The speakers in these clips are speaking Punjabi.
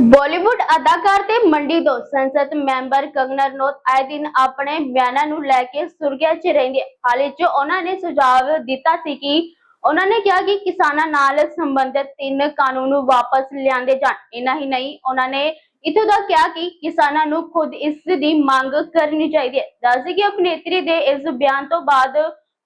ਬਾਲੀਵੁੱਡ ਅਦਾਕਾਰ ਤੇ ਮੰਡੀ ਤੋਂ ਸੰਸਦ ਮੈਂਬਰ ਕੰਗਨਾ ਰਣੌਤ ਆਏ ਦਿਨ ਆਪਣੇ ਬਿਆਨਾਂ ਨੂੰ ਲੈ ਕੇ ਸੁਰਖੀਆਂ 'ਚ ਰਹਿੰਦੀ। ਹੈ 'ਚ ਉਹਨਾਂ ਨੇ ਸੁਝਾਅ ਦਿੱਤਾ ਸੀ ਕਿ ਉਹਨਾਂ ਨੇ ਕਿਹਾ ਕਿ ਕਿਸਾਨਾਂ ਨਾਲ ਸੰਬੰਧਿਤ ਤਿੰਨ ਕਾਨੂੰਨ ਵਾਪਸ ਲਿਆਂਦੇ ਜਾਣ। ਇਨਾ ਹੀ ਨਹੀਂ, ਉਹਨਾਂ ਨੇ ਇਥੋਂ ਦਾ ਕਿਹਾ ਕਿ ਕਿਸਾਨਾਂ ਨੂੰ ਖੁਦ ਇਸ ਦੀ ਮੰਗ ਕਰਨੀ ਚਾਹੀਦੀ ਹੈ। ਦੱਸਦੇ ਕਿ ਅਭਿਨੇਤਰੀ ਦੇ ਇਸ ਬਿਆਨ ਤੋਂ ਬਾਅਦ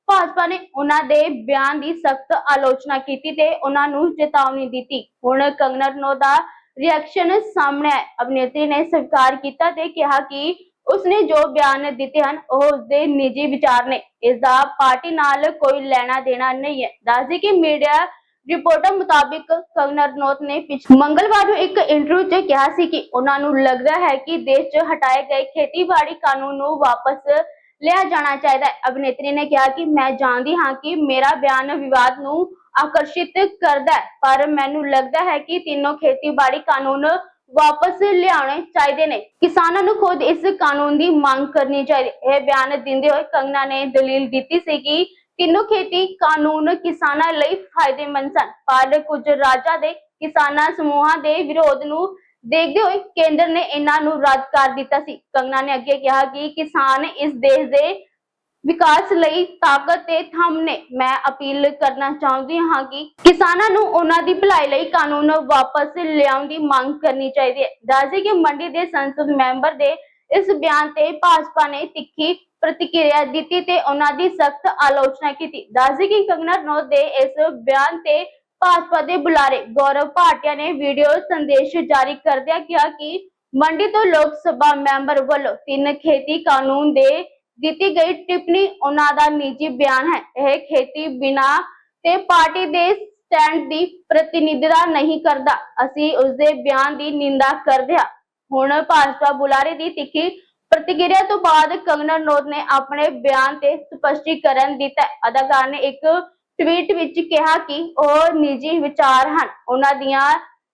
ਭਾਜਪਾ ਨੇ ਉਹਨਾਂ ਦੇ ਬਿਆਨ ਦੀ ਸਖਤ ਆਲੋਚਨਾ ਕੀਤੀ ਤੇ ਉਹਨਾਂ ਨੂੰ ਚੇਤਾਵਨੀ ਦਿੱਤੀ। ਹੁਣ ਕੰਗਨਾ ਰਣੌਤ ਦਾ ਰਿਐਕਸ਼ਨ ਸਾਹਮਣੇ ਅਭਿਨੇਤਰੀ ਨੇ ਸਵੀਕਾਰ ਕੀਤਾ ਤੇ ਕਿਹਾ ਕਿ ਉਸਨੇ ਜੋ ਬਿਆਨ ਦਿੱਤੇ ਹਨ, ਉਹ ਉਸਦੇ ਨਿੱਜੀ ਵਿਚਾਰ ਨੇ। ਇਸ ਦਾ ਪਾਰਟੀ ਨਾਲ ਕੋਈ ਲੈਣਾ ਦੇਣਾ ਨਹੀਂ ਹੈ। ਦੱਸਦੇ ਕਿ ਮੀਡੀਆ ਰਿਪੋਰਟਾਂ ਮੁਤਾਬਿਕ ਕੰਗਨਾ ਰਣੌਤ ਨੇ ਪਿਛ ਮੰਗਲਵਾਰ ਨੂੰ ਇੱਕ ਇੰਟਰਵਿਊ 'ਚ ਕਿਹਾ ਸੀ ਕਿ ਉਹਨਾਂ ਨੂੰ ਲੱਗਦਾ ਹੈ ਕਿ ਦੇਸ਼ 'ਚ ਹਟਾਏ ਗਏ ਖੇਤੀਬਾੜੀ ਕਾਨੂੰਨ ਨੂੰ ਵਾਪਸ ਲਿਆ ਜਾਣਾ ਚਾਹੀਦਾ ਹੈ। ਅਭਿਨੇਤਰੀ ਨੇ ਕਿਹਾ ਕਿ ਮੈਂ ਜਾਣਦੀ ਹਾਂ ਕਿ ਮੇਰਾ ਬਿਆਨ ਵਿਵਾਦ ਨੂੰ ਆਕਰਸ਼ਿਤ ਕਰਦਾ ਹੈ। ਪਰ ਮੈਨੂੰ ਲੱਗਦਾ ਹੈ ਕਿ ਤਿੰਨੋਂ ਖੇਤੀਬਾੜੀ ਕਾਨੂੰਨ ਵਾਪਸ ਲਿਆਉਣੇ ਚਾਹੀਦੇ ਨੇ। ਕਿਸਾਨਾਂ ਨੂੰ ਖੁਦ ਇਸ ਕਾਨੂੰਨ ਦੀ ਮੰਗ ਕਰਨੀ ਚਾਹੀਦੀ ਇਹ ਬਿਆਨ ਦਿੰਦੇ ਹੋਏ ਕੰਗਨਾ ਨੇ ਦਲੀਲ ਦਿੱਤੀ ਸੀ ਕਿ ਤਿੰਨੋਂ ਖੇਤੀ ਕਾਨੂੰਨ ਕਿਸਾਨਾਂ ਲਈ ਫਾਇਦੇਮੰਦ ਸਨ। ਪਰ ਕੁਝ ਰਾਜਾਂ ਦੇ ਕਿਸਾਨਾਂ ਸਮੂਹਾਂ ਦੇ ਵਿਰੋਧ ਨੂੰ ਦੇਖਦੇ ਹੋਏ ਕੇਂਦਰ ਨੇ ਇਹਨਾਂ ਨੂੰ ਰੱਦ ਕਰ ਦਿੱਤਾ ਸੀ। ਕੰਗਨਾ ਨੇ ਅੱਗੇ ਕਿਹਾ ਕਿ ਕਿਸਾਨ ਇਸ ਦੇਸ਼ ਦੇ ਵਿਕਾਸ ਲਈ ਤਾਕਤ ਤੇ ਥੰਮ ਨੇ। ਮੈਂ ਅਪੀਲ ਕਰਨਾ ਚਾਹੁੰਦੀ ਹਾਂ ਕਿ ਕਿਸਾਨਾਂ ਨੂੰ ਉਹਨਾਂ ਦੀ ਭਲਾਈ ਲਈ ਕਾਨੂੰਨ ਵਾਪਸ ਲਿਆਉਣ ਦੀ ਮੰਗ ਕਰਨੀ ਚਾਹੀਦੀ ਹੈ। ਦੱਸਦੇ ਕਿ ਮੰਡੀ ਦੇ ਸੰਸਦ ਮੈਂਬਰ ਦੇ ਇਸ ਬਿਆਨ ਤੇ ਭਾਜਪਾ ਨੇ ਤਿੱਖੀ ਪ੍ਰਤੀਕਿਰਿਆ ਦਿੱਤੀ ਤੇ ਉਹਨਾਂ ਦੀ ਸਖਤ ਆਲੋਚਨਾ ਕੀਤੀ। ਦੱਸਦੇ ਕਿ ਕੰਗਨਾ ਰਣੌਤ ਦੇ ਇਸ ਬਿਆਨ ਤੇ ਭਾਜਪਾ ਦੇ ਬੁਲਾਰੇ ਗੌਰਵ ਭਾਟਿਆ ਨੇ ਵੀਡੀਓ ਸੰਦੇਸ਼ ਜਾਰੀ ਕਰਦਿਆਂ ਕਿਹਾ ਕਿ ਮੰਡੀ ਤੋਂ ਲੋਕ ਸਭਾ ਮੈਂਬਰ ਵੱਲੋਂ ਤਿੰਨ ਖੇਤੀ ਕਾਨੂੰਨ ਦੇ ਦਿੱਤੀ ਗਈ ਟਿੱਪਣੀ ਉਹਨਾਂ ਦਾ ਨਿੱਜੀ ਬਿਆਨ ਹੈ। ਇਹ ਖੇਤੀ ਬਿਨਾ ਤੇ ਪਾਰਟੀ ਦੇ ਸਟੈਂਡ ਦੀ ਪ੍ਰਤੀਨਿਧਤਾ ਨਹੀਂ ਕਰਦਾ। ਅਸੀਂ ਉਸ ਦੇ ਬਿਆਨ ਦੀ ਨਿੰਦਾ ਕਰਦੇ ਹਾਂ। ਹੁਣ ਭਾਜਪਾ ਬੁਲਾਰੇ ਦੀ ਤਿੱਖੀ ਪ੍ਰਤੀਕਿਰਿਆ ਤੋਂ ਬਾਅਦ ਕੰਗਨਾ ਰਣੌਤ ਨੇ ਆਪਣੇ ਬਿਆਨ ਤੇ ਸਪਸ਼ਟੀਕਰਨ ਦਿੱਤਾ। ਅਦਾਕਾਰ ਨੇ ਇੱਕ ਟਵੀਟ ਵਿੱਚ ਕਿਹਾ ਕਿ ਉਹ ਨਿੱਜੀ ਵਿਚਾਰ ਹਨ। ਉਹਨਾਂ ਦੀਆਂ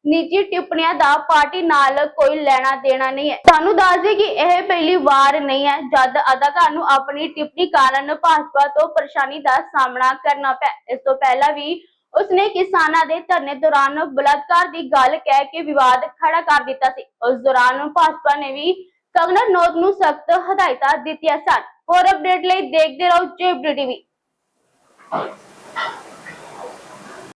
ਨਿੱਜੀ ਟਿੱਪਣੀਆਂ ਦਾ ਪਾਰਟੀ ਨਾਲ ਕੋਈ ਲੈਣਾ ਦੇਣਾ ਨਹੀਂ ਹੈ। ਤੁਹਾਨੂੰ ਦੱਸ ਦਈਏ ਕਿ ਇਹ ਪਹਿਲੀ ਵਾਰ ਨਹੀਂ ਹੈ, ਜਦ ਅਦਾਕਾਰ ਨੂੰ ਆਪਣੀ ਟਿੱਪਣੀ ਕਾਰਨ ਭਾਜਪਾ ਤੋਂ ਪਰੇਸ਼ਾਨੀ ਦਾ ਸਾਹਮਣਾ ਕਰਨਾ ਪਿਆ। ਇਸ ਤੋਂ ਪਹਿਲਾਂ ਵੀ ਉਸਨੇ ਕਿਸਾਨਾਂ ਦੇ ਧਰਨੇ ਦੌਰਾਨ ਬਲਾਤਕਾਰ ਦੀ ਗੱਲ ਕਹਿ ਕੇ ਵਿਵਾਦ ਖੜਾ ਕਰ ਦਿੱਤਾ ਸੀ। ਉਸ ਦੌਰਾਨ ਭਾਜਪਾ ਨੇ ਵੀ ਕੰਗਨਾ ਰਣੌਤ ਨੂੰ ਸਖਤ ਹਦਾਇਤਾਂ ਦਿੱਤੀਆਂ ਸਨ। ਹੋਰ ਅਪਡੇਟ ਲਈ ਦੇਖਦੇ ਰਹੋ ਜੇਬੀ ਟੀਵੀ